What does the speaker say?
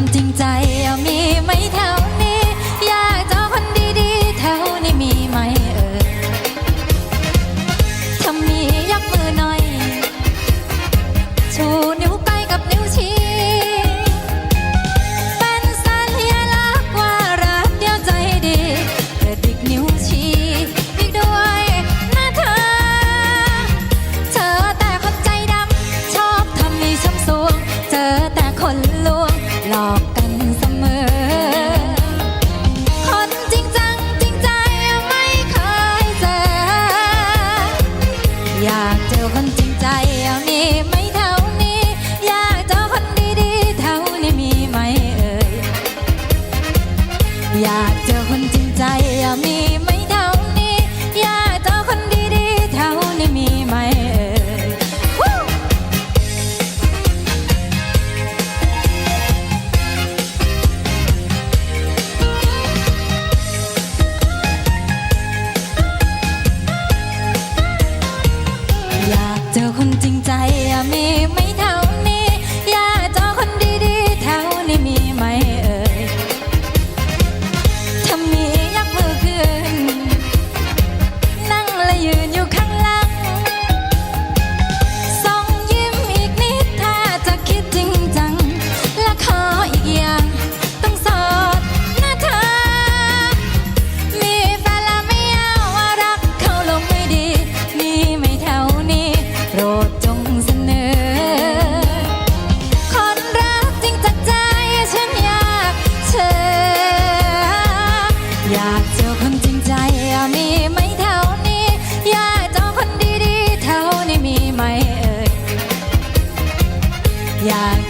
คนจริงใจ คนจริงใจเอานี่ไม่เท่านี้ อยากเจอคนดีๆเท่านี้มีไหมเอ่ยอยากเจอคนจริงใจเอานี่ไม่ เจอคนจริงใจมีไหม อยากเจอคนจริงใจมีไหมแถวนี้ อยากเจอคนดีๆแถวนี้มีไหมเอ่ยอยาก